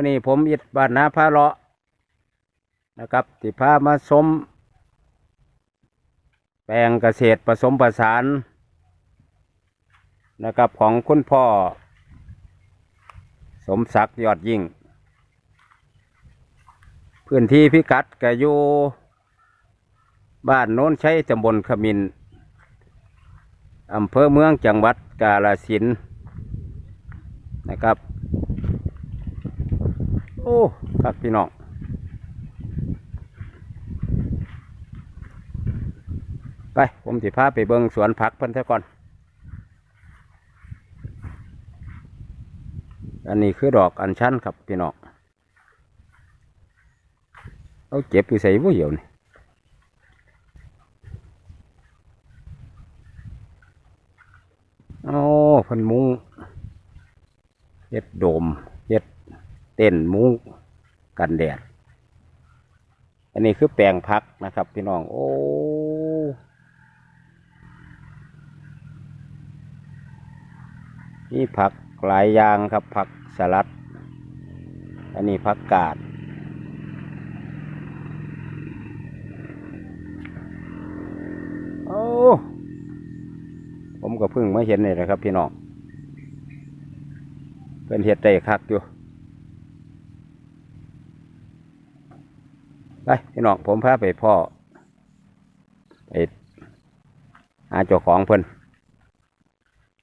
วันนี้ผมอิดบ้านนาพาเลาะนะครับที่พามาสม แปลงเกษตรผสมผสานนะครับของคุณพ่อ สมศักดิ์ยอดยิ่ง พื้นที่พิกัดก็อยู่บ้านโน้นใช้ตำบลขมินอำเภอเมืองจังหวัดกาฬสินนะครับ โอ้ครับพี่น้องไป ผมสิพาไปเบิงสวนผักเพิ่นซะก่อน อันนี้คือดอกอัญชันครับพี่น้องเอาเก็บอยู่ใส่บ่เหี่ยวนี่โอ้เพิ่นมุงเฮ็ดโดม เต้นมุ้งกันแดด อันนี้คือแปลงพักนะครับ พี่น้อง โอ้ นี่ผักหลายอย่างครับผักสลัด อันนี้ผักกาดโอ้ผมก็เพิ่งมาเห็นนี่แหละครับ พี่น้องเป็นเห็ดได้คักอยู่ ไปพี่น้องผมพาไปพ่อไปหาเจ้าของเพิ่น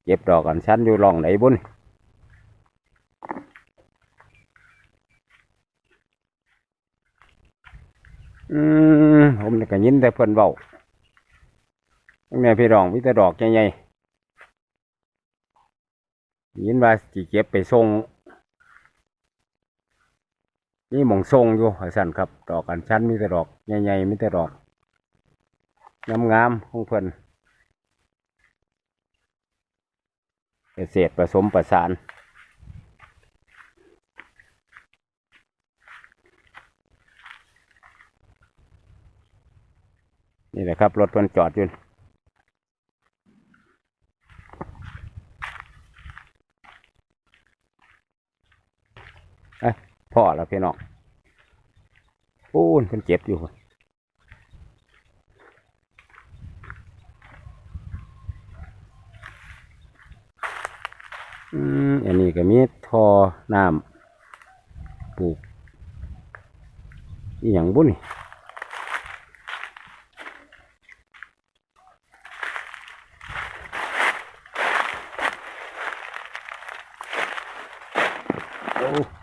เก็บดอกกันชั้นอยู่ร่องไหนบุญอืมผมก็ยินแต่เพิ่นเบาแม่พี่น้องมีแต่ดอกใหญ่ๆยินว่าสิเก็บไปส่ง นี่หมองทรงอยู่หอยสันครับ ดอกอันชั้นมีแต่ดอกใหญ่ๆมีแต่ดอกงามๆของเพิ่นเกษผสมประสานนี่แหละครับ รถเพิ่นจอดอยู่เอ้ พ่อแล้วพี่น้องปูนเพิ่นเจ็บอยู่พุ่นอืมอันนี้ก็มีทอน้ำปลูกอีหยังบุญนี่โอ้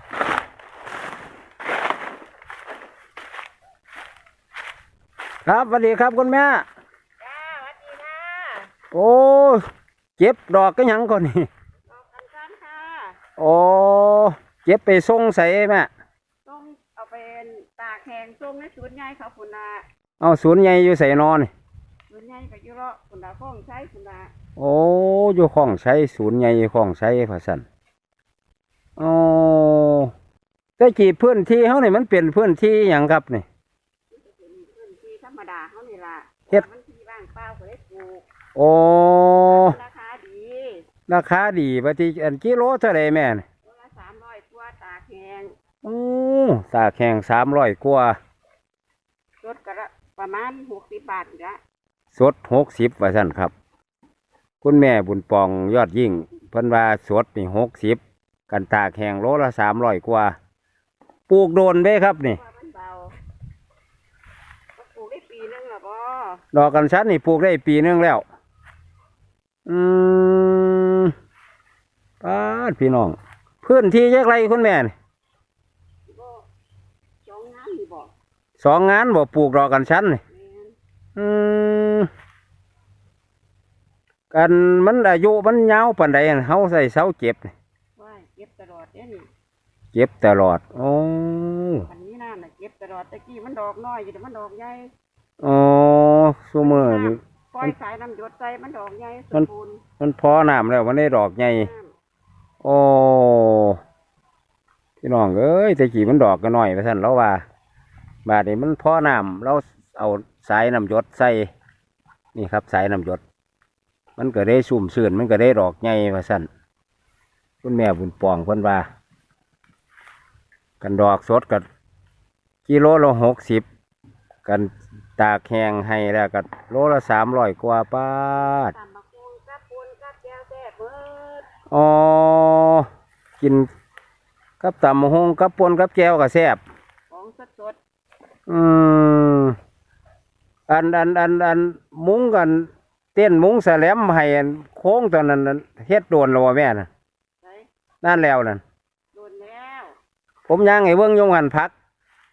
ครับสวัสดีครับคุณแม่จ้าสวัสดีค่ะโอ้เจ็บดอกก็ยังก่อนนี่ดอกอัญชันค่ะโอ้เจ็บไปส่งใส่แม่ต้องเอาไปตากแห้งส่งในศูนย์ใหญ่เขาคุณนาเอาศูนย์ใหญ่อยู่ใส่นอนศูนย์ใหญ่กับยุโรปคุณนาฟ้องใช้คุณนาโอ้อยู่ห้องใช้ศูนย์ใหญ่ห้องใช้พะสันโอ้แต่กี่พื้นที่เขาเนี่ยมันเป็นพื้นที่อย่างครับนี่พื้นที่ธรรมดาเขานี่ล่ะ เฮ็ด มันที่ว่างเปล่าก็ได้ปลูกโอ้ราคาดีราคาดีปฏิอันกิโลเท่าไรแม่นี่ตัวละสามร้อยตัวตากแห้งโอ้ตากแข่งสามร้อยกว่ารถก็ละประมาณหกสิบบาทนี่ละสดหกสิบว่าสันครับ คุณแม่บุญปองยอดยิ่ง เพิ่นว่าสดนี่หกสิบกันตากแข่งโลละสามร้อยกว่า ปลูกโดนเด้ครับนี่ ว่ามันเบาก็ปลูกได้ปีนึงหรอปอ ดอกกันชันนี่ปลูกได้ปีนึงแล้ว อืมป้าดพี่น้อง พื้นที่แยกไรคุณแม่นี่ก็จองน้ำนี่บอกสองงานบ่ปลูกดอกกันชันนี่แม่นอืมกันมันอายุมันยาวปานใดอั่นเฮาใส่เสาเจ็บนี่ว่าเก็บตลอดเนี่ยนี่เจ็บตลอด โอ้อันนี้น่าน่ะเก็บตลอดตะกี้มันดอกน้อยอยู่แต่มันดอกใหญ่ โอ้ซูเมอร์นี่ ปล่อยสายน้ำหยดใจมันดอกใหญ่สมัมนบูรณ์มันพอน้ำแล้วมันได้ดอกใหญ่ น้ำโอ้พี่น้องเอ้ยแต่กี้มันดอกก็น้อยไปสั่นแล้วว่า บาดนี้มันพอน้ำเราเอาสายน้ำหยดใส่ นี่ครับสายน้ำหยด มันก็ได้สุ่มสื่นมันก็ได้ดอกใหญ่ไปสั่นคุณแม่บุญปองเพิ่นว่า กันดอกสดกับกิโลละหกสิบกัน ตากแห้งให้แล้วก็โลละสามร้อยกว่าบาทตำบักหุ่งกับปูนกับแก้วแซ่บเบิดอ๋อ กินกับตำบักหงกับปนกับแก้วก็แซ่บของสดสดอืมอันอันอันอันมุ้งกันเต้นมุ้งแสลมให้อันโค้งตอนนั้นนั้นเฮ็ดโดนแล้วว่าแม่น่ะๆใส่นั่นแล้วนั่น โดนแล้วผมย่างไอ้เบิ้งอยงหันพัก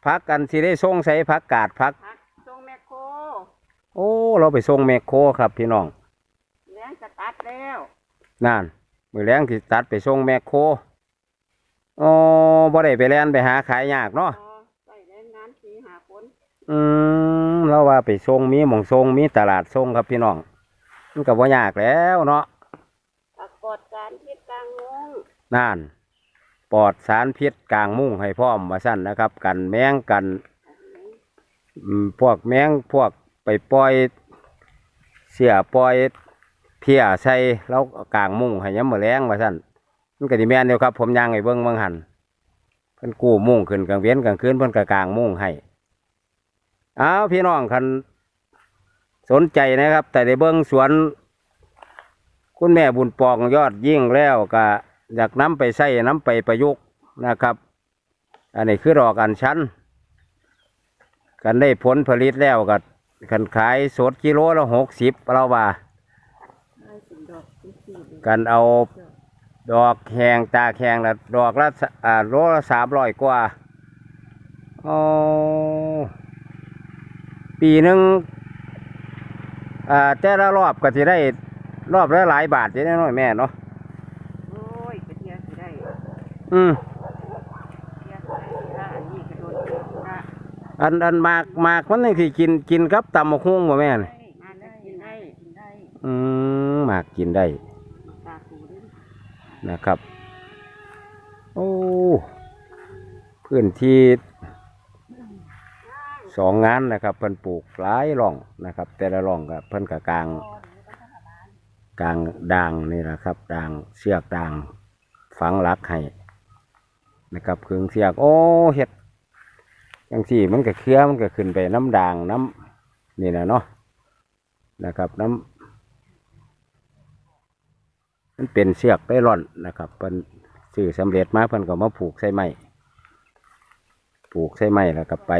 พักกันสิได้ส่งใส่พักกาดพัก พักทรงแมคโคร โอ้ เราไปส่งแมคโครครับพี่น้องแล้งจะตัดแล้วนั่นมือแรงที่ตัดไปส่งแมคโครอ๋อบ่ได้ไปแล่นไปหาขายยากเนาะพอใส่แรงงานสีหาคนอืมเราว่าไปส่งมีหมองส่งมีตลาดส่งครับพี่น้องมันก็บ่ยากแล้วเนาะปรากฏการทิศกลางงงนั่นปลอดสารพิษกลางมุ้งให้พร้อมมาสั้นนะครับ กันแมงกันอืมพวกแมงพวก ไปปล่อยเสียปล่อยเพียใส่แล้วกลางมุ้งให้ย้ำมือแรงมาสั้นมันก็ดีแม่นเดียวครับ ผมย่างไอ้เบิ้งเบิ้งหันเพิ่นกู้มุ้งขึ้นกลางเว้นกลางคืนเพิ่นก็กลางมุ้งให้อ้าวพี่น้องคันสนใจนะครับ แต่ได้เบิ้งสวน คุณแม่บุญปองยอดยิ่งแล้วก็อยากน้ำไปใส่น้ำไปประยุกต์นะครับ อันนี้คือดอกอัญชันกันได้ผลผลิตแล้วก็ กันขายสดกิโลละหกสิบเราว่าได้เป็นดอกเป็นสีเลยกันเอาดอกแหงตากแหงละดอกละสอ่าโลละสามร้อยกว่าอ๋อปีหนึ่งอ่าแต่ละรอบก็จะได้รอบละหลายบาทจะได้น้อยแม่เนาะโอ้ยกระเทียมสิได้ อืม เทียมสิได้ละอันนี้กระโดดเทียมละ อันอันหมากหมากมันนี่ที่กินกินครับตำมะฮุ่งบ่แม่นได้งานได้กินได้กินได้อืมหมากกินได้ตาคูด้วยนะครับ โอ้พื้นที่สองงานนะครับเพิ่นปลูกหลายร่องนะครับ แต่ละร่องก็เพิ่นกับกลางกลางด่างนี่นะครับด่างเสือกด่างฝังหลักให้นะครับเครื่องเสือกโอ้เห็ด จังสี่มันก็เครือมันก็ขึ้นไปน้ำด่างน้ำนี่นะเนาะนะครับน้ำมันเป็นเสือกไต้ร่อนนะครับเพิ่นซื้อสำเร็จมาเพิ่นก็มาผูกใส่ไม้ผูกใส่ไม้แล้วก็ไป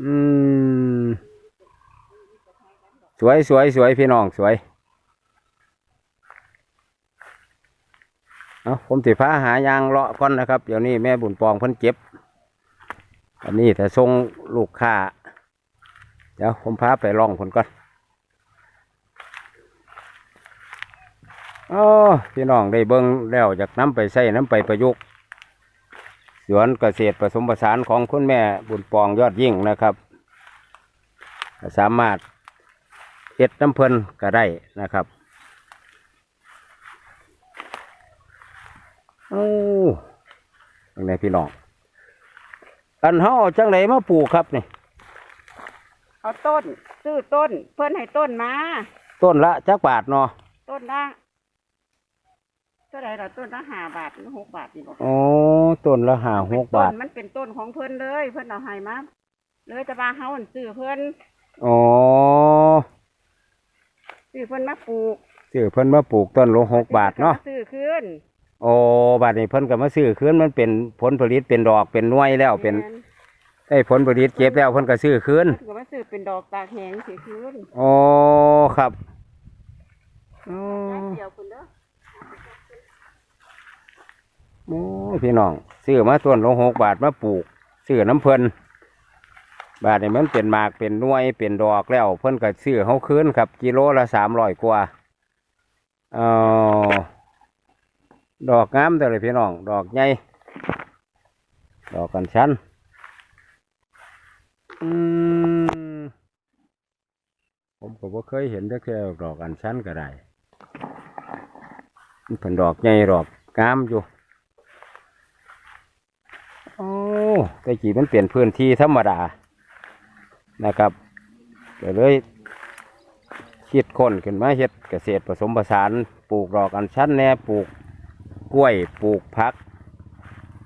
อืม สวยสวยสวยพี่น้องสวย เอาผมสิฟ้าหายางเลาะก่อนนะครับ เดี๋ยวนี้แม่บุญปองเพิ่นเจ็บ อันนี้ถ้าส่งลูกค้า เดี๋ยวผมพาไปลองผลก่อนอ๋อพี่น้องได้เบิ้งแล้วจากน้ำไปใส่น้ำไปประยุกต์สวนเกษตรผสมผสานของคุณแม่บุญปองยอดยิ่งนะครับ สามารถเฮ็ดน้ำเพลินก็ได้นะครับ โอ้ยังไงพี่น้อง อันเฮาเอาจังไหนมาปลูกครับนี่ เอาต้น ซื้อต้น เพื่อนให้ต้นมา ต้นละจักบาทเนาะ ต้นละเท่าไหร่ล่ะต้นละห้าบาทหรือหกบาทนี่บอกโอ้ต้นละห้าหกบาทต้นมันเป็นต้นของเพื่อนเลย เพื่อนเอาให้มา เลยแต่ว่าเฮาอั่นซื้อเพื่อนอ๋อซื้อเพื่อนมาปลูกซื้อเพิ่นมาปลูกต้นละหกบาทเนาะซื้อขึ้น โอ้บาทนี้เพิ่นก็มาซื้อคืนมันเป็นผลผลิตเป็นดอกเป็นหน่วยแล้วเป็นแม่นได้ผลผลิตเก็บแล้วเพิ่นก็ซื้อคืนเพิ่นก็มาซื้อเป็นดอกตากแหงสีขึ้นอ๋อครับอ๋อเดียวคุณเด้อโอ้ยพี่น้องซื้อมาต้นละหกบาทมาปลูกซื้อน้ำเพิ่นบาทนี้มันเป็นหมากเป็นหน่วยเป็นดอกแล้ว เพิ่นก็ซื้อเฮาคืนครับ กิโลละสามร้อยกว่าอ๋อ ดอกงามแต่เลยพี่น้อง ดอกใหญ่ ดอกกันชั้นผมก็บ่เคยเห็นได้แค่ดอกกันชั้นก็ได้มันเป็นดอกใหญ่ดอกงามอยู่ โอ้แต่กี้มันเปลี่ยนพื้นที่ธรรมดา นะครับก็เลยคิดค้นขึ้นมาเฮ็ดเกษตรผสมผสาน ปลูกดอกอัญชันแน่ปลูก กล้วยปลูกผัก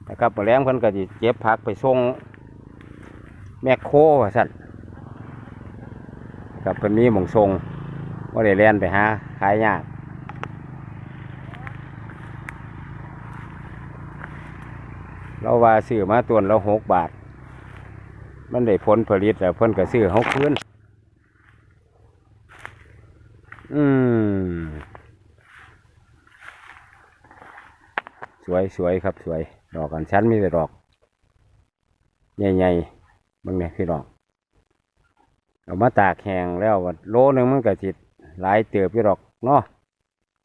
นะครับแมลงเพิ่นก็สิเก็บผักไปส่งแมคโครว่าซั่นกับเพิ่นมีหมองส่งว่าได้แล่นไปหาขายยากเราว่าซื้อมาตัวละหกบาท มันได้ผลผลิตแล้วเพิ่นก็ซื้อเฮาคืนอืม สวยสวยครับสวย ดอกกันชั้นไมีแต่ดอก ใหญ่ๆบางเนี่ยพี่น้องเอามาตากแห้งแล้วว่าโลหนึงมันก็สิหลายเติบพี่ดอกเนาะ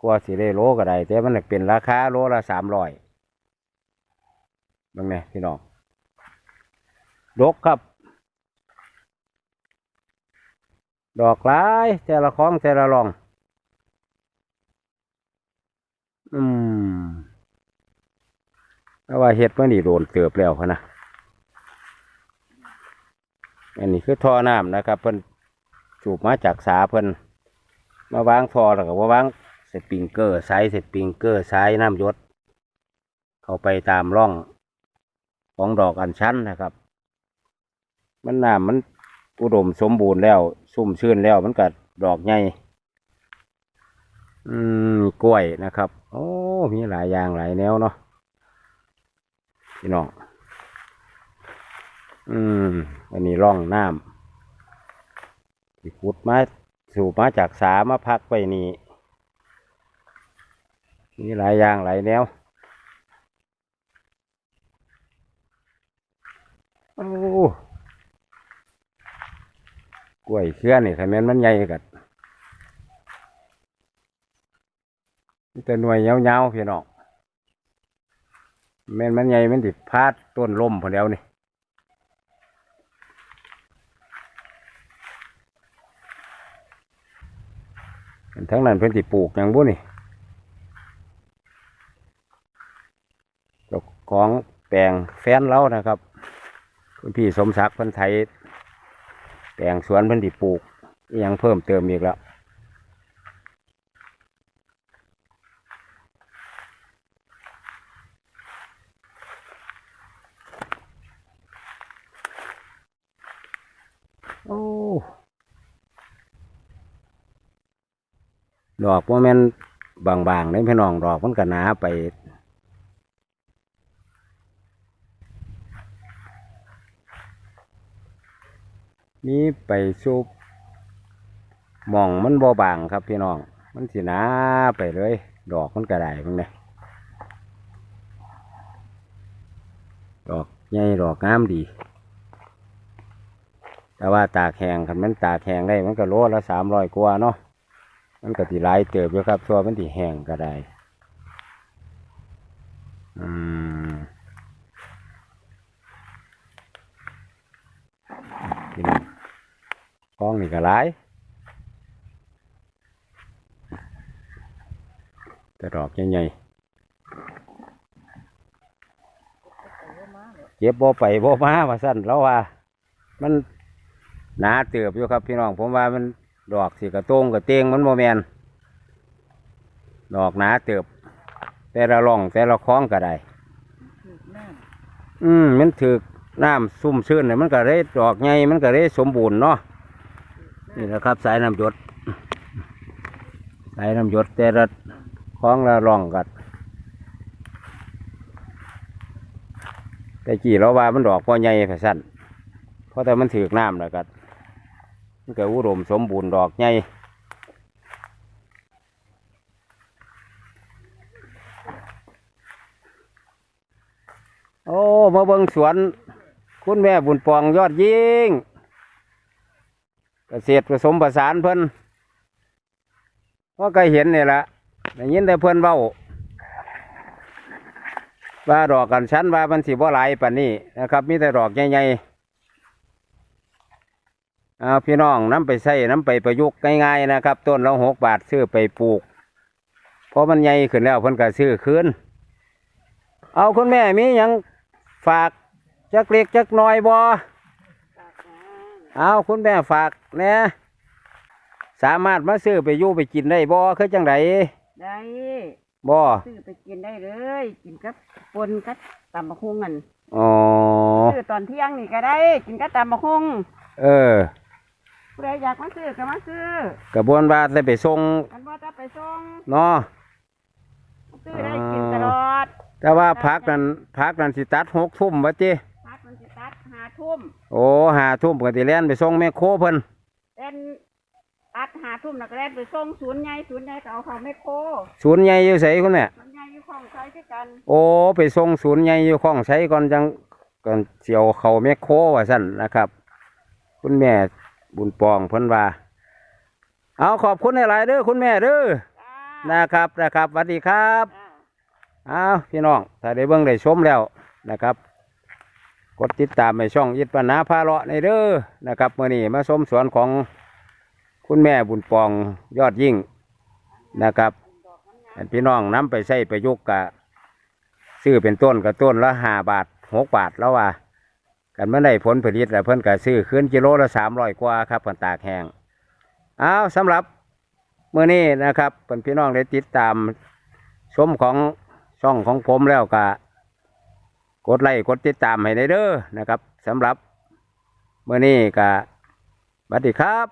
กว่าสิได้โลก็ได้แต่มันเป็นราคาโลละสามร้อยบางเนี่ยพี่น้องดกครับ ดอกหลายแต่ละของแต่ละรอง อืม แต่ว่าเฮ็ดมานี่โดนเติบแล้วพะนะอันนี้คือท่อน้ำนะครับ เพิ่นสูบมาจากสาเพิ่นมาวางท่อแล้วก็มาวางเสปริงเกอร์ไซส์สปริงเกอร์ไซส์น้ำยศเข้าไปตามร่องของดอกอัญชันนะครับ มันน้ำมันอุดมสมบูรณ์แล้วซุ่มชื่นแล้วมันก็ดอกใหญ่อืมกล้วยนะครับ โอ้ มีหลายอย่างหลายแนวเนาะ พี่น้อง อืม อันนี้ร่องน้ำที่ขุดมาสูบมาจากสามาพักไปนี่มีหลายอย่างหลายแนว โอ้กล้วยเครือนี่ถ้าแม่นมันใหญ่กัดมีแต่หน่วยยาวๆพี่น้อง แม่นมันใหญ่มันติพาดต้นลมพอแล้วนี่ทั้งนั้นเพิ่อนสิปลูกยังบุนี่จ้าของแปลงแฟนเรานะครับคุณพี่สมศักดิ์เพิ่นไทยแปลงสวนเพิ่นสิปลูกยังเพิ่มเติมอีกแล้ว โอ้ ดอกว่าแม่นบางๆเลยพี่น้องดอกมันก็หนาไป นี่ไปซุปมองมันบ่บางครับพี่น้อง มันสิหนาไปเลย ดอกมันก็ได้พวกนี้ดอกใหญ่ดอกงามดี แต่ว่าตาแห้งคันมันตาแห้งได้มันก็โลละสามร้อยกว่าเนาะ มันก็ตีหลายเติบอยู่ครับตัวมันตีแห้งก็ได้ อืมพี่น้องกล้องนี่ก็หลายแต่ดอกใหญ่ๆเก็บบ่ไปบ่มาว่าสั้นแล้วว่า มันหนาเติบอยู่ครับพี่น้อง ผมว่ามัน ดอกสีกระโตงกระเตงมันโมแมนดอกหนาเติบ แต่ละร่องแต่ละคล้องก็ได้ถูกน้อืมมันถือน้ำซุ่มชื้นเนี่ยมันก็ได้ดอกใหญ่มันก็ได้สมบูรณ์เนาะนี่แหละครับ สายน้ำหยด สายน้ำหยดแต่ละคล้องละร่องกัดแต่กี่เราว่ามันดอกพอใหญ่ไปสั้นเพราะแต่มันถือน้ำแล้วกัด มันก็อุดมสมบูรณ์ดอกใหญ่โอ้มาเบิ่งสวน คุณแม่บุญปองยอดยิ่งเกษตรผสมผสานเพิ่นว่าก็เห็นนี่แหละได้ยินแต่เพิ่นเว้าว่าดอกกันชั้นว่ามันสิบ่หลายปานนี้นะครับ มีแต่ดอกใหญ่ๆ เอาพี่น้องน้ำไปใส่น้ำไปประยุกต์ง่ายๆนะครับ ต้นละหกบาทซื้อไปปลูก เพราะมันใหญ่ขึ้นแล้วเพิ่นก็ซื้อคืนเอาคุณแม่มีหยังฝากจักเล็กจักน้อยบ่ำตากน้เอาคุณแม่ฝากแหนะสามารถมาซื้อไปอยู่ไปกินได้บ่คือจังไดได้บ่ซื้อไปกินได้เลย กินกับปนกับตำบักฮุงกันอ๋อซื้อตอนเที่ยงนี่ก็ได้ กินกับตำบักฮุงเออ ผู้ใดอยากมาซื้อก็มาซื้อกระบวนว่าจะไปส่งกันว่าจะไปส่งเนาะซื้อได้กินตลอดแต่ว่าพักนั้นพักนั้นสิตัดหกทุ่มวะจิพักมันจะตัดหาทุ่มโอ้หาทุ่มปกติแล่นไปส่งแม่โคเพิ่นเล่นตัดหาทุ่มแล้วก็เล่นไปส่งศูนย์ใหญ่ศูนย์ใหญ่ก็เอาเขาไม่โคศูนย์ใหญ่อยู่ไสคุณแม่ศูนย์ใหญ่อยู่ของใช้ด้วยกัน โอ้ไปส่งศูนย์ใหญ่อยู่ข้องใช้ก่อนจังก่อนเสียวเขาแม่โคว่าสั่นนะครับ คุณแม่ บุญปองเพิ่นว่า เอาขอบคุณหลายๆเด้อคุณแม่เด้อจ้านะครับนะครับสวัสดีครับจ้าอ้าวพี่น้องถ้าได้เบิ่งได้ชมแล้วนะครับ กดติดตามในช่องยิดปัญหาพาเลาะในเด้อนะครับเมื่อนี้มาชมสวนของคุณแม่บุญปองยอดยิ่งนะครับให้พี่น้องนำไปใช้ประยุกต์กะซื้อเป็นต้นกับต้นละห้าบาทหกบาทแล้วว่า กันเมื่อได้ผลผลิตแล้วเพิ่นก็ซื้อขึ้นกิโลละสามร้อยกว่าครับผ่นตากแห้งอ้าวสำหรับเมื่อนี้นะครับเพิ่นพี่น้องได้ติดตามชมของช่องของผมแล้วก็กดไลค์กดติดตามให้ได้เด้อนะครับสำหรับเมื่อนี้ก็สวัสดีครับ